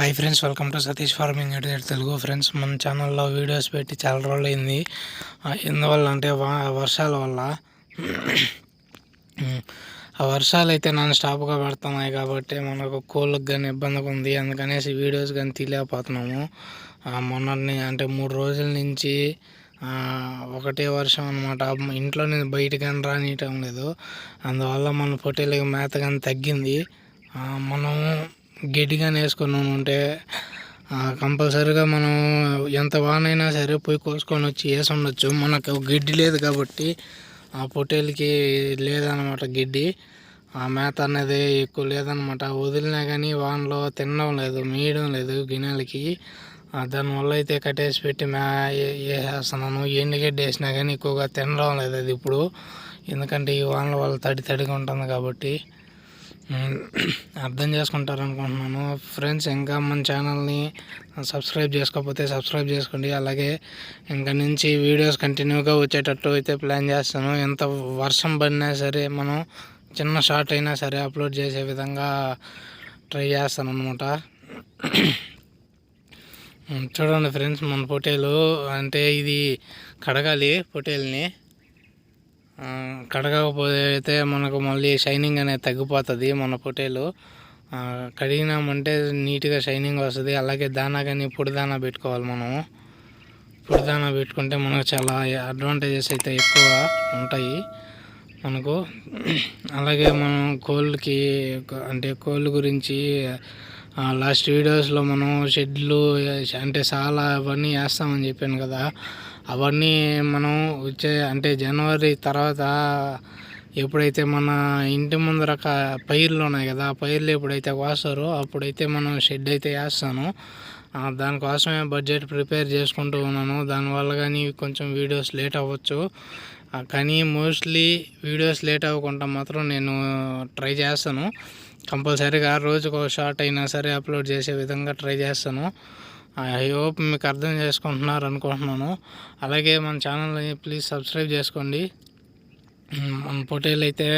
Hi friends welcome to Satish farming editor Telugu friends మన ఛానల్లో videos పెట్టి చాలా రోజులు అయింది ఎందువల్ల అంటే వర్షాల వల్ల. ఆ వర్షాలు అయితే నన్ను స్టాప్గా పడుతున్నాయి కాబట్టి మనకు కోళ్ళకి కానీ ఇబ్బందిగా ఉంది. అందుకనేసి వీడియోస్ కానీ తీయలేకపోతున్నాము మొన్నని అంటే మూడు రోజుల నుంచి ఒకటే వర్షం అనమాట ఇంట్లో నేను బయట కానీ రానియటం లేదు. అందువల్ల మన పొట్టేలకి మేత కానీ తగ్గింది. మనము గట్టిగా వేసుకుని ఉంటే కంపల్సరీగా మనం ఎంత వానైనా సరే పోయి కోసుకొని వచ్చి వేసి ఉండొచ్చు. మనకు గడ్డి లేదు కాబట్టి ఆ పొట్టేలకి లేదనమాట గడ్డి. ఆ మేత అనేది ఎక్కువ లేదనమాట వదిలినా కానీ వానలో తినడం లేదు మేయడం లేదు గిన్నెలకి. దానివల్ల అయితే కట్టేసి పెట్టి మే వేసేస్తున్నాను. ఎండుగడ్డి వేసినా కానీ ఎక్కువగా తినడం లేదు అది ఇప్పుడు. ఎందుకంటే ఈ వానల వల్ల తడి తడిగా ఉంటుంది కాబట్టి. అర్థం చేసుకుంటారు అనుకుంటున్నాను ఫ్రెండ్స్ ఇంకా మన ఛానల్ని సబ్స్క్రైబ్ చేసుకోకపోతే సబ్స్క్రైబ్ చేసుకోండి. అలాగే ఇంకా నుంచి వీడియోస్ కంటిన్యూగా వచ్చేటట్టు అయితే ప్లాన్ చేస్తాను. ఎంత వర్షం పడినా సరే మనం చిన్న షార్ట్ అయినా సరే అప్లోడ్ చేసే విధంగా ట్రై చేస్తాను అనమాట చూడండి ఫ్రెండ్స్ మన పొటేలు అంటే ఇది కడగాలి పొటేల్ని. కడగకపోతే మనకు మళ్ళీ షైనింగ్ అనేది తగ్గిపోతుంది మన పొటేలు కడిగినామంటే నీట్గా షైనింగ్ వస్తుంది. అలాగే దానా కానీ పొడి దానా పెట్టుకోవాలి మనము. పొడి దానా పెట్టుకుంటే మనకు చాలా అడ్వాంటేజెస్ అయితే ఎక్కువ ఉంటాయి మనకు. అలాగే మనం కోళ్ళకి అంటే కోళ్ళ గురించి లాస్ట్ వీడియోస్లో మనం షెడ్లు అంటే చాలా అవన్నీ వేస్తామని చెప్పాను కదా. అవన్నీ మనం వచ్చే అంటే జనవరి తర్వాత ఎప్పుడైతే మన ఇంటి ముందర పైర్లు ఉన్నాయి కదా ఆ పైర్లు ఎప్పుడైతే కోస్తారో అప్పుడైతే మనం షెడ్ అయితే వేస్తాను. దానికోసమే బడ్జెట్ ప్రిపేర్ చేసుకుంటూ ఉన్నాను. దానివల్ల కానీ కొంచెం వీడియోస్ లేట్ అవ్వచ్చు. కానీ మోస్ట్లీ వీడియోస్ లేట్ అవ్వకుండా మాత్రం నేను ట్రై చేస్తాను. కంపల్సరీగా రోజుకు ఒక షార్ట్ అయినా సరే అప్లోడ్ చేసే విధంగా ట్రై చేస్తాను. ఐ హోప్ మీకు అర్థం చేసుకుంటున్నారు అనుకుంటున్నాను. అలాగే మన ఛానల్ని ప్లీజ్ సబ్స్క్రైబ్ చేసుకోండి. మన పొటేలు అయితే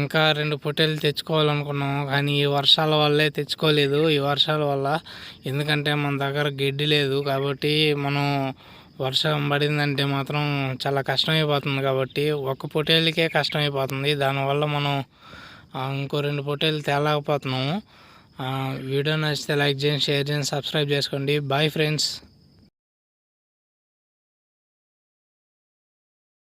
ఇంకా రెండు పొటేలు తెచ్చుకోవాలనుకున్నాము. కానీ ఈ వర్షాల వల్లే తెచ్చుకోలేదు. ఈ వర్షాల వల్ల ఎందుకంటే మన దగ్గర గడ్డి లేదు కాబట్టి మనం వర్షం పడిందంటే మాత్రం చాలా కష్టమైపోతుంది కాబట్టి ఒక్క పొటేలకే కష్టమైపోతుంది. దానివల్ల మనం ఇంకో రెండు పొట్టేలు తేలేకపోతున్నాము. వీడియో నచ్చితే లైక్ చేయండి షేర్ చేయండి సబ్స్క్రైబ్ చేసుకోండి. Bye friends